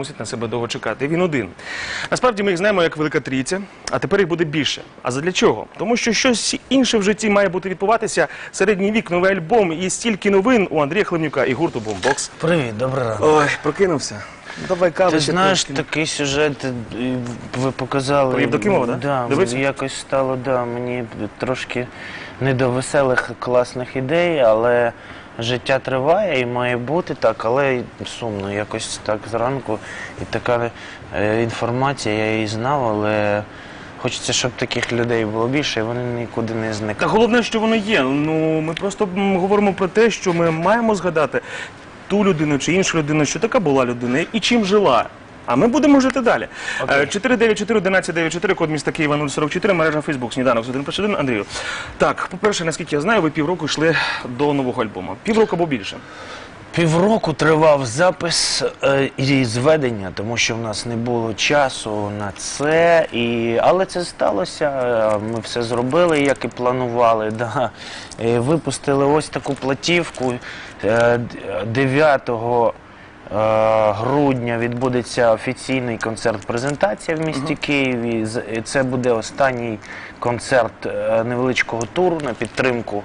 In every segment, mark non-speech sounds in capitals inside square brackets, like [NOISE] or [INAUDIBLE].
Мусить на себе довго чекати. Він один. Насправді ми їх знаємо як велика трійця, а тепер їх буде більше. А задля чого? Тому що щось інше в житті має бути відбуватися. Середній вік, новий альбом і стільки новин у Андрія Хлебнюка і гурту Бомбокс. Привіт, добрий ранок. Ой, прокинувся. Давай каву. Ти ще знаєш, трошки. такий сюжет е, ви показали. Про Євдокимова, да? Да, Дивився? якось стало, да, мені трошки не до веселих класних ідей, але життя триває і має бути так, але сумно. Якось так зранку. І така е, інформація, я її знав, але хочеться, щоб таких людей було більше, і вони нікуди не Та зникли. головне, що воно є. Ну ми просто говоримо про те, що ми маємо згадати ту людину чи іншу людину, що така була людина і чим жила. А ми будемо жити далі. Е, 494-1194, код міста Києва 044, мережа Фейсбук, сніданок з 1 плюс 1, Андрію. Так, по-перше, наскільки я знаю, ви півроку йшли до нового альбому. Півроку або більше. Півроку тривав запис е, і зведення, тому що в нас не було часу на це. І... Але це сталося. е, Ми все зробили, як і планували. Да. Випустили ось таку платівку. Е, д- 9 е, грудня відбудеться офіційний концерт-презентація в місті Києві. Це буде останній концерт е, невеличкого туру на підтримку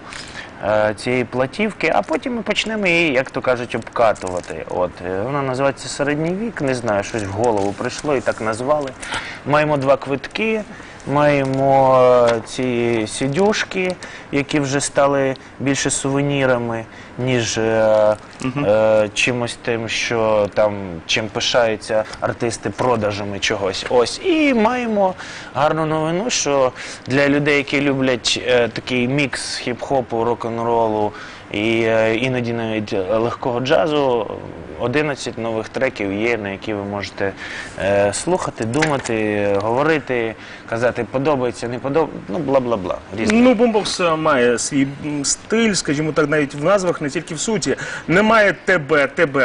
е, цієї платівки, а потім ми почнемо її, як то кажуть, обкатувати. От е, вона називається середній вік. Не знаю, щось в голову прийшло і так назвали. Маємо два квитки. Маємо е, ці сідюшки, які вже стали більше сувенірами, ніж е, е, чимось тим, що там чим пишаються артисти продажами чогось. Ось і маємо гарну новину, що для людей, які люблять е, такий мікс хіп-хопу, рок-н-ролу і е, іноді навіть легкого джазу. 11 нових треків є, на які ви можете е, слухати, думати, говорити, казати подобається, не подобається, ну бла-бла-бла. Різне. Ну, бомбокс е, має свій стиль, скажімо так, навіть в назвах, не тільки в суті. Немає ТБ, ТБ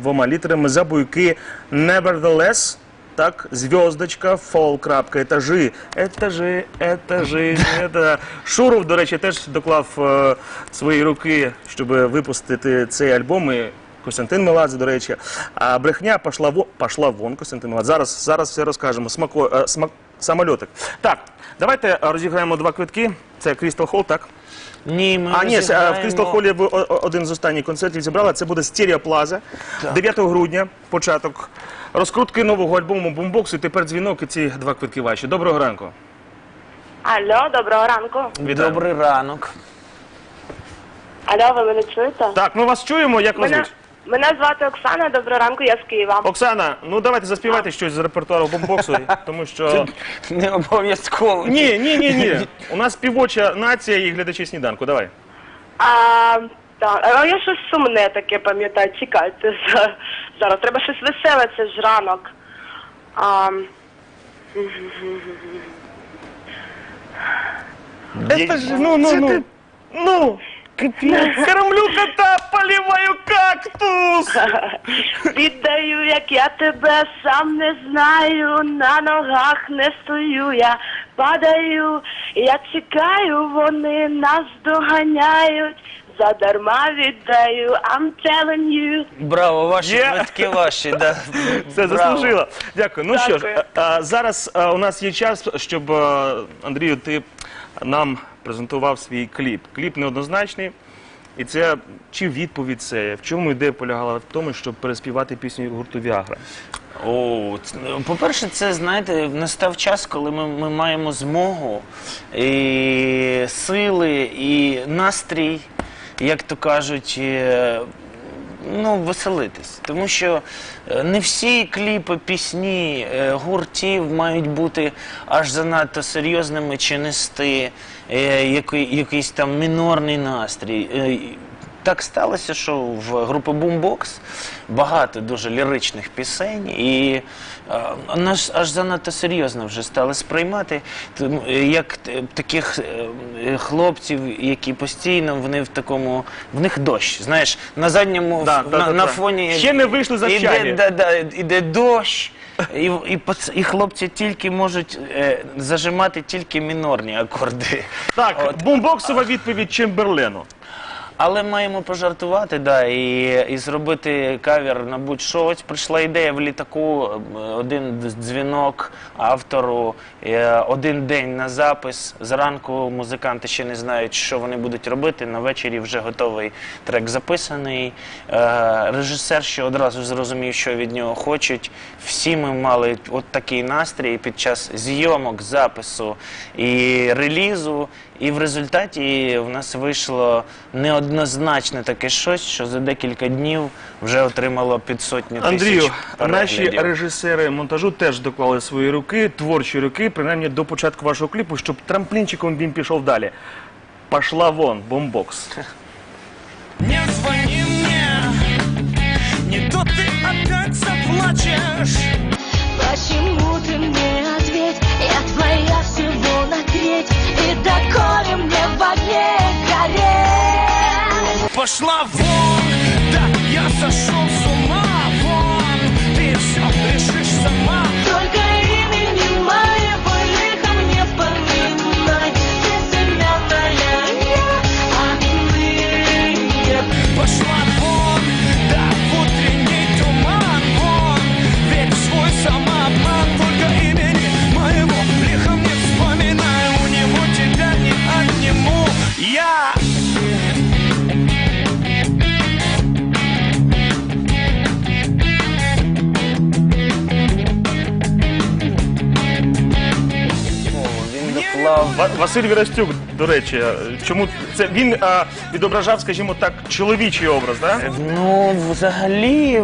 двома літерами, забуйки, nevertheless, так, зв'язочка, фол, крапка, етажі, етажі, етажі, [LAUGHS] это. Шуров, до речі, теж доклав е, свої руки, щоб випустити цей альбом. І Костянтин Меладзе, до речі. А брехня пошла вон, пошла вон Костянтин Меладзе. Зараз, зараз все розкажемо. Смако, е, смак, самольотик. Так, давайте розіграємо два квитки. Це Крістал Холл, так? Ні, ми А ні, е, в розіграємо- Крістал Холлі ви о- о- один з останніх концертів зібрали. Це буде Стереоплаза. 9 грудня, початок. Розкрутки нового альбому бомбоксу. І тепер дзвінок і ці два квитки ваші. Доброго ранку. Алло, доброго ранку. Вітаю. Добрий ранок. Алло, ви мене чуєте? Так, ми вас чуємо. Як вас Мене, звуть? Мене звати Оксана, доброго ранку, я з Києва. Оксана, ну давайте заспівайте щось з репертуару бомбоксу, тому що. Не обов'язково. Ні, ні, ні, ні. [LAUGHS] У нас співоча нація і глядачі сніданку. Давай. А, так, а я щось сумне таке пам'ятаю, чекайте за- зараз. Треба щось веселе, це ж ранок. А, ну, ну, ну. Ну, кормлю кота, поливаю кактус. [LAUGHS] віддаю, як я тебе сам не знаю, на ногах не стою, я падаю, я чекаю, вони нас доганяють. Задарма віддаю, I'm telling you. Браво, ваші Є. квитки ваші. Да. [LAUGHS] Все Браво. заслужила. Дякую. Ну що ж, Дякую. а, а, зараз а, у нас є час, щоб а, Андрію, ти нам презентував свій кліп. Кліп неоднозначний. І це чи відповідь це? В чому ідея полягала в тому, щоб переспівати пісню гурту Віагра? О, по-перше, це знаєте, настав час, коли ми, ми маємо змогу і сили, і настрій, як то кажуть. е, Ну, веселитись, тому що е, не всі кліпи, пісні е, гуртів мають бути аж занадто серйозними чи нести е, який, якийсь там мінорний настрій. Так сталося, що в групи Boombox багато дуже ліричних пісень, і е, нас аж занадто серйозно вже стали сприймати, як е, таких е, хлопців, які постійно вони в такому, в них дощ. Знаєш, на задньому Да, на, да, на да. фоні Ще не вийшли за іде, да, да, іде дощ. І, і, і хлопці тільки можуть е, зажимати тільки мінорні акорди. Так, бумбоксова відповідь Чемберлену. Але маємо пожартувати, да, і, і зробити кавер на будь-що. Ось прийшла ідея в літаку, один дзвінок автору, е, один день на запис. Зранку музиканти ще не знають, що вони будуть робити. На вечері вже готовий трек записаний. Е, Режисер ще одразу зрозумів, що від нього хочуть. Всі ми мали от такий настрій під час зйомок, запису і релізу. І в результаті в нас вийшло неоднозначне таке щось, що за декілька днів вже отримало під сотні Андрію, тисяч наші переглядів. режисери монтажу теж доклали свої руки, творчі руки, принаймні до початку вашого кліпу, щоб трамплінчиком він пішов далі. Пошла вон, бомбокс. Не звони мне, не то ты опять заплачешь. Почему Пошла вон, Ва- Василь Вірастюк, до речі, чому це він а, відображав, скажімо так, чоловічий образ, так? Ну, взагалі,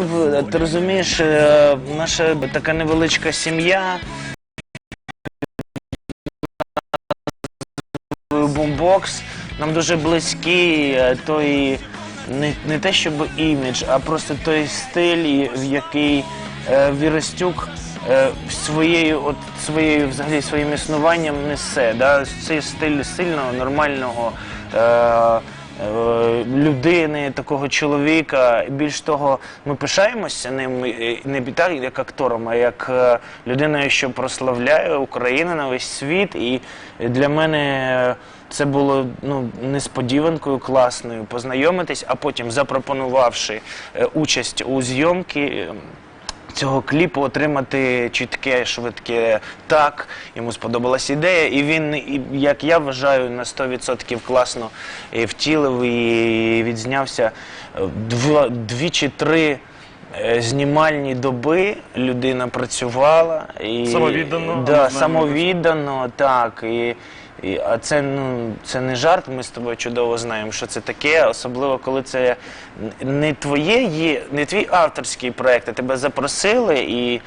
ти розумієш, е, наша така невеличка сім'я. Бумбокс нам дуже близький е, той не, не те, щоб імідж, а просто той стиль, в який е, Віростюк е, своєю, от своєю взагалі своїм існуванням несе. Да? Цей стиль сильного, нормального. Е, е, людини, такого чоловіка. Більш того, ми пишаємося ним не так, як актором, а як е, людиною, що прославляє Україну на весь світ. І для мене це було ну, несподіванкою класною познайомитись, а потім запропонувавши участь у зйомки. Е, Цього кліпу отримати чітке, швидке так. Йому сподобалась ідея, і він, як я вважаю, на 100% класно втілив і відзнявся двічі дві чи три е, знімальні доби людина працювала. І, Самовіддано, Да, самовіддано, так. І, і, а це, ну, це не жарт, ми з тобою чудово знаємо, що це таке, особливо коли це не твоє є, не твій авторський проєкт, а тебе запросили і.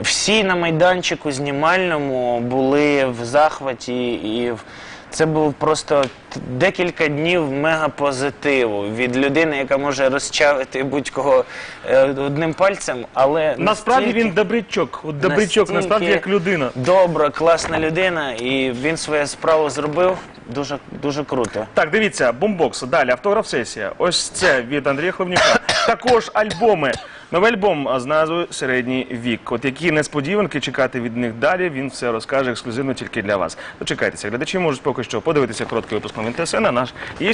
Всі на майданчику знімальному були в захваті, і в- це був просто декілька днів мегапозитиву від людини, яка може розчавити будь-кого е, одним пальцем, але Насправді настільки- він добрячок. От добрячок, насправді настільки як людина. Добра, класна людина, і він свою справу зробив дуже, дуже круто. Так, дивіться, бомбокс. Далі автограф-сесія. Ось це від Андрія Хлевнюка. Також альбоми. Новий альбом з назвою Середній вік. От які несподіванки чекати від них далі, він все розкаже ексклюзивно тільки для вас. Дочекайтеся, глядачі можуть поки що подивитися короткий випуск новин ТСН, а наш є.